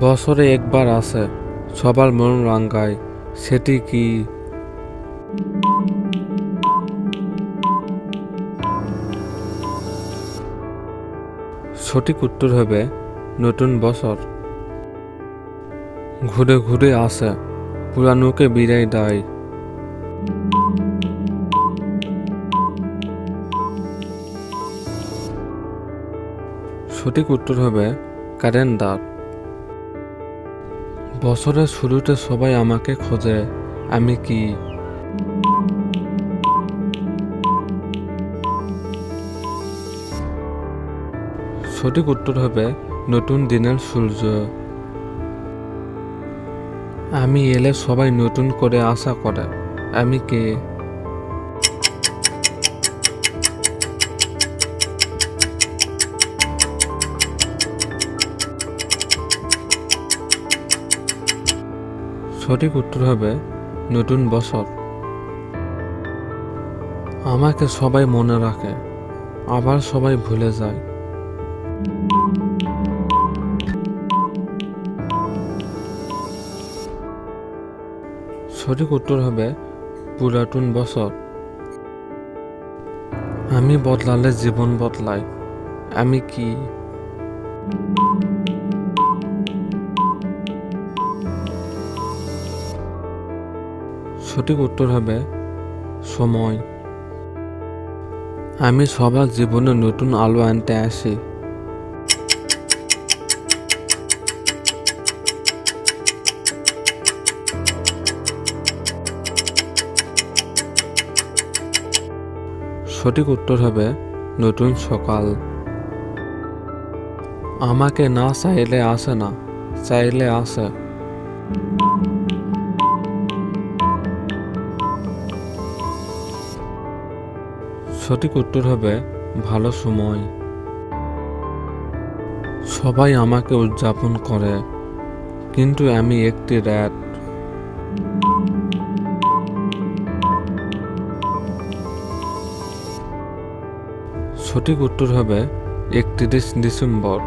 বছরে একবার আসে সবার মন রাঙ্গায়, সেটি কি? সঠিক উত্তর হবে, নতুন বছর। ঘুরে ঘুরে আসে পুরানোকে বিদায় দেয়। সঠিক উত্তর হবে, ক্যালেন্ডার। বছরের শুরুতে সবাই আমাকে খোঁজে, আমি কি? সঠিক উত্তর হবে নতুন দিনের সূর্য। আমি এলে সবাই নতুন করে আশা করে, আমি কে? সঠিক উত্তর হবে নতুন বছর। আমাকে সবাই মনে রাখে, আবার সবাই ভুলে যায়। সঠিক উত্তর হবে পুরাতন বছর। আমি বদলালে জীবন বদলায়, আমি কি? সঠিক উত্তর হবে সময়। আমি সবার জীবনে নতুন আলো আনতে আসি। সঠিক উত্তর হবে নতুন সকাল। আমাকে না চাইলে আসে না, চাইলে আসে। সঠিক উত্তর হবে, ভালো সময়। সবাই আমাকে উদযাপন করে, কিন্তু আমি একটি র্যাট সঠিক উত্তর হবে, একত্রিশ ডিসেম্বর।